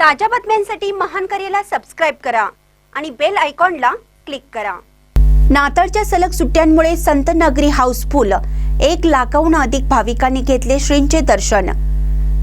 ताज्या बातम्यांसाठी महान करेला सबस्क्राईब करा आणि बेल आयकॉनला क्लिक करा. नाताळच्या सलग सुट्ट्यांमुळे संत नगरी हाऊसफुल एक लाखाहून अधिक भाविकांनी घेतले श्रींचे दर्शन.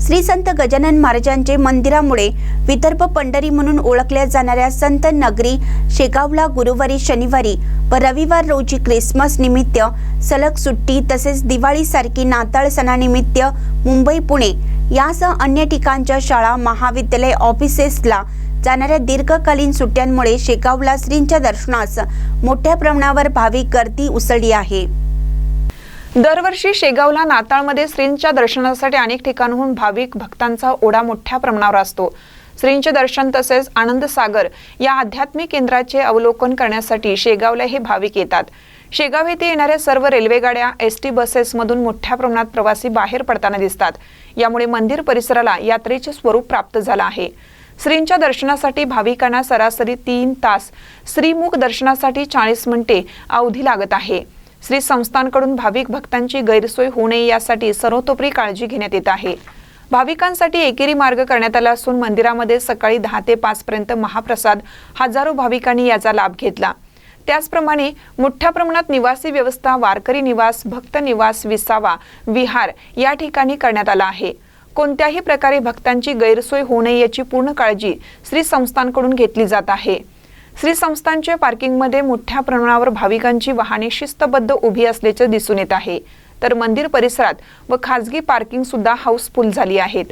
श्री संत गजानन महाराजांचे मंदिरामुळे विदर्भ पंढरी म्हणून ओळखल्या जाणाऱ्या संत नगरी शेगावला गुरुवारी शनिवारी व रविवार रोजी क्रिसमस निमित्त सलग सुट्टी तसेच दिवाळीसारखी नाताळ सणानिमित्त मुंबई पुणे यासह अन्य ठिकाणच्या शाळा महाविद्यालय ऑफिसेसला जाणाऱ्या दीर्घकालीन सुट्ट्यांमुळे शेगावला श्रींच्या दर्शनास मोठ्या प्रमाणावर भाविक गर्दी उसळली आहे. दरवर्षी शेगावला नाताळमध्ये श्रींच्या दर्शनासाठी अनेक ठिकाणहून भाविक भक्तांचा ओढा मोठ्या प्रमाणावर असतो. श्रींचे दर्शन तसेच आनंद सागर या आध्यात्मिक केंद्राचे अवलोकन करण्यासाठी शेगावला हे भाविक येतात. शेगाव येथे येणाऱ्या सर्व रेल्वे गाड्या एस टी बसेसमधून मोठ्या प्रमाणात प्रवासी बाहेर पडताना दिसतात. यामुळे मंदिर परिसराला यात्रेचे स्वरूप प्राप्त झालं आहे. श्रींच्या दर्शनासाठी भाविकांना सरासरी तीन तास श्रीमुख दर्शनासाठी चाळीस मिनिटे अवधी लागत आहे. श्री संस्थांकडून भाविक भक्तांची गैरसोय होऊ नये यासाठी सर्वतोपरी काळजी घेण्यात येत आहे. भाविकांसाठी एकेरी मार्ग करण्यात आला असून मंदिरामध्ये सकाळी दहा ते पाच पर्यंत महाप्रसाद हजारो भाविकांनी याचा लाभ घेतला. त्याचप्रमाणे मोठ्या प्रमाणात निवासी व्यवस्था वारकरी निवास भक्त निवास विसावा विहार या ठिकाणी करण्यात आला आहे. कोणत्याही प्रकारे भक्तांची गैरसोय होऊ नये याची पूर्ण काळजी श्री संस्थांकडून घेतली जात आहे. श्री संस्थांच्या पार्किंगमध्ये मोठ्या प्रमाणावर भाविकांची वाहने शिस्तबद्ध उभी असल्याचे दिसून येत आहे. तर मंदिर परिसरात व खासगी पार्किंग सुद्धा हाऊसफुल झाली आहेत.